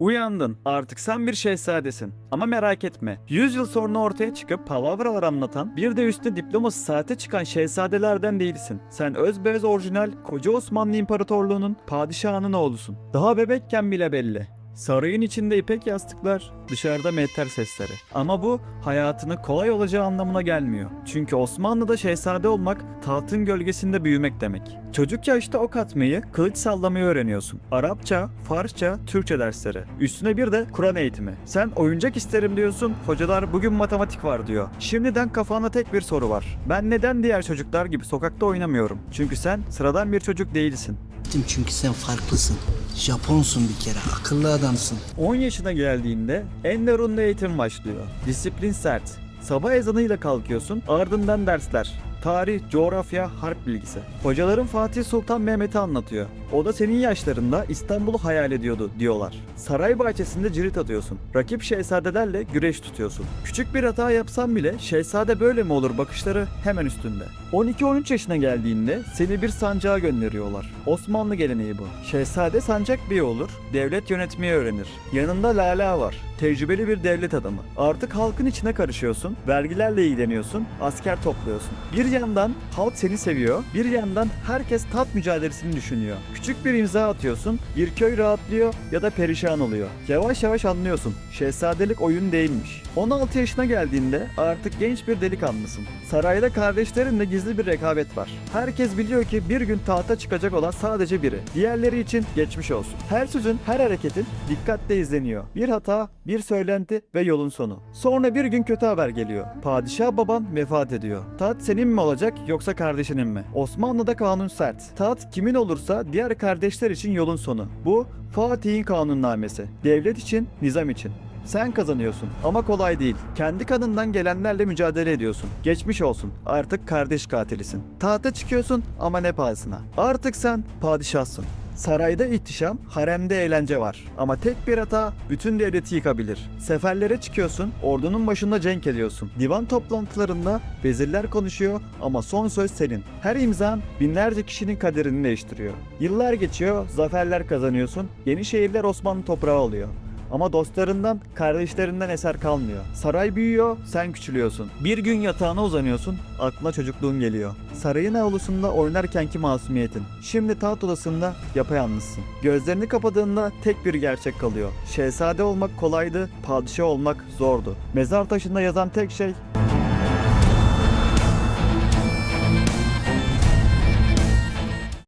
Uyandın. Artık sen bir şehzadesin. Ama merak etme. 100 yıl sonra ortaya çıkıp palavralar anlatan, bir de üstüne diploması saate çıkan şehzadelerden değilsin. Sen özbeöz orijinal koca Osmanlı İmparatorluğu'nun padişahının oğlusun. Daha bebekken bile belli. Sarayın içinde ipek yastıklar, dışarıda mehter sesleri. Ama bu hayatını kolay olacağı anlamına gelmiyor. Çünkü Osmanlı'da şehzade olmak tahtın gölgesinde büyümek demek. Çocuk yaşta ok atmayı, kılıç sallamayı öğreniyorsun. Arapça, Farsça, Türkçe dersleri. Üstüne bir de Kur'an eğitimi. Sen oyuncak isterim diyorsun, hocalar bugün matematik var diyor. Şimdiden kafanda tek bir soru var. Ben neden diğer çocuklar gibi sokakta oynamıyorum? Çünkü sen sıradan bir çocuk değilsin. Çünkü sen farklısın. Japonsun bir kere. Akıllı adamsın. 10 yaşına geldiğinde Enderun'da eğitim başlıyor. Disiplin sert. Sabah ezanıyla kalkıyorsun, ardından dersler. Tarih, coğrafya, harp bilgisi. Hocaların Fatih Sultan Mehmet'i anlatıyor. O da senin yaşlarında İstanbul'u hayal ediyordu diyorlar. Saray bahçesinde cirit atıyorsun. Rakip şehzadelerle güreş tutuyorsun. Küçük bir hata yapsan bile şehzade böyle mi olur bakışları hemen üstünde. 12-13 yaşına geldiğinde seni bir sancağa gönderiyorlar. Osmanlı geleneği bu. Şehzade sancak bir olur, devlet yönetmeyi öğrenir. Yanında Lala var. Tecrübeli bir devlet adamı. Artık halkın içine karışıyorsun, vergilerle ilgileniyorsun, asker topluyorsun. Bir yandan halk seni seviyor, bir yandan herkes tat mücadelesini düşünüyor. Küçük bir imza atıyorsun, bir köy rahatlıyor ya da perişan oluyor. Yavaş yavaş anlıyorsun. Şehzadelik oyun değilmiş. 16 yaşına geldiğinde artık genç bir delikanlısın. Sarayda kardeşlerinle gizli bir rekabet var. Herkes biliyor ki bir gün tahta çıkacak olan sadece biri. Diğerleri için geçmiş olsun. Her sözün, her hareketin dikkatle izleniyor. Bir hata, bir söylenti ve yolun sonu. Sonra bir gün kötü haber geliyor. Padişah baban vefat ediyor. Taht senin mi olacak yoksa kardeşinin mi? Osmanlı'da kanun sert. Taht kimin olursa diğer kardeşler için yolun sonu. Bu Fatih'in kanunnamesi. Devlet için, nizam için. Sen kazanıyorsun ama kolay değil. Kendi kanından gelenlerle mücadele ediyorsun. Geçmiş olsun. Artık kardeş katilisin. Tahta çıkıyorsun ama ne pahasına. Artık sen padişahsın. Sarayda ihtişam, haremde eğlence var. Ama tek bir hata bütün devleti yıkabilir. Seferlere çıkıyorsun, ordunun başında cenk ediyorsun. Divan toplantılarında vezirler konuşuyor ama son söz senin. Her imzan binlerce kişinin kaderini değiştiriyor. Yıllar geçiyor, zaferler kazanıyorsun, yeni şehirler Osmanlı toprağı oluyor. Ama dostlarından, kardeşlerinden eser kalmıyor. Saray büyüyor, sen küçülüyorsun. Bir gün yatağına uzanıyorsun, aklına çocukluğun geliyor. Sarayın avlusunda oynarkenki masumiyetin. Şimdi taht odasında yapayalnızsın. Gözlerini kapadığında tek bir gerçek kalıyor. Şehzade olmak kolaydı, padişah olmak zordu. Mezar taşında yazan tek şey